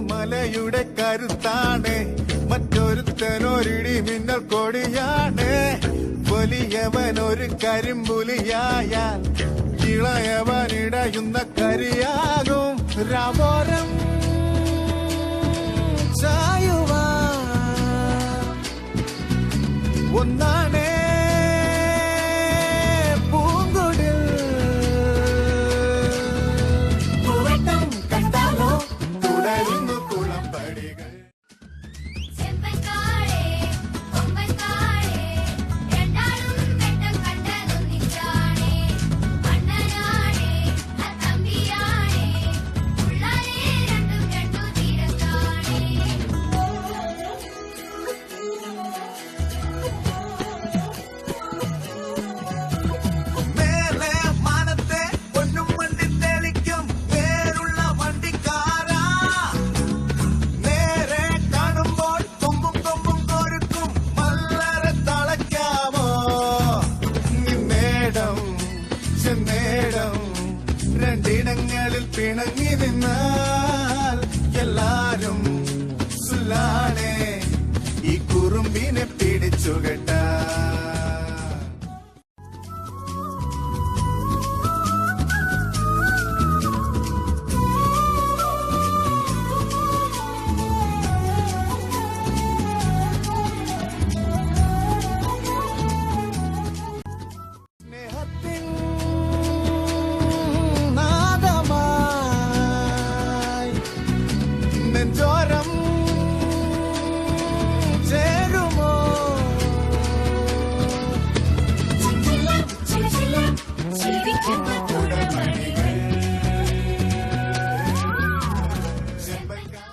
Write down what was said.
മലയുടെ കരുത്താണ്. മറ്റൊരുത്തനൊരിടി മിന്നൽ കൊടിയാണ്. വലിയവൻ ഒരു കരിമ്പുലിയായാൽ ഇളയവൻ ഇടയുന്ന കരിയാകും. രാമോരം ചായുവാ. ഒന്നാണേ രണ്ടിടങ്ങളിൽ പിണങ്ങി നിന്നാൽ എല്ലാരും സുല്ലാണേ. ഈ കുറുമ്പിനെ പിടിച്ചുകെട്ടാ.